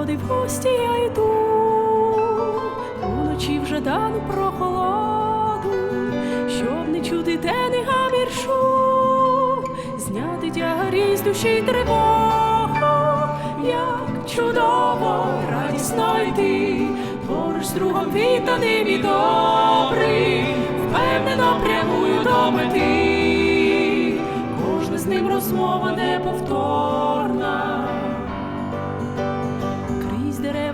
природи в гості я йду, уночі вже дану прохолоду, щоб не чути тений гаміршу, зняти тягарі з душі тривогу, як чудово, радісно йти, поруч з другом відданим і добрим, впевнено прямую до мети, кожна з ним розмова неповторна.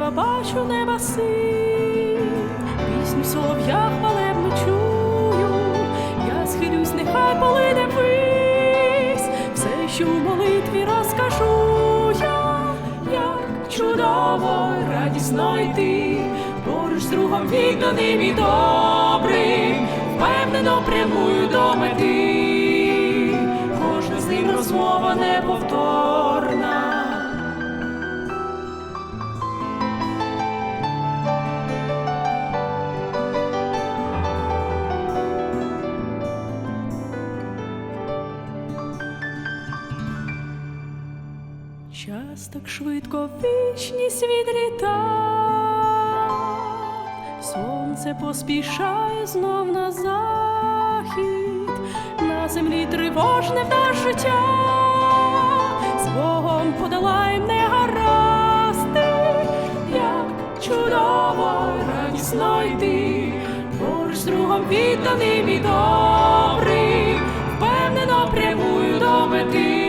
Дерева бачу неба син, пісню солов'я хвалебну чую, я схилюсь, нехай полине вись, все, що в молитві розкажу я, як чудово, радісно йти, поруч з другом відданим і добрим, впевнено прямую до мети, кожна з ним розмова неповторна. Час так швидко вічність відліта, сонце поспішає знов на захід, на землі тривожне в життя, з Богом подолаєм негаразди, як чудово радісно йти, поруч з другом відданим і добрим, впевнено прямую до мети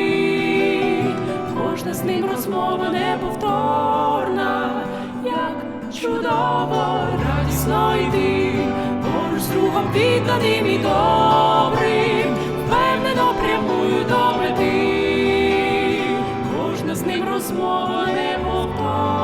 з ним розмова неповторна, як чудово, радісно йти, поруч з другом відданим і добрим, впевнено прямую до мети, кожна з ним розмова неповторна.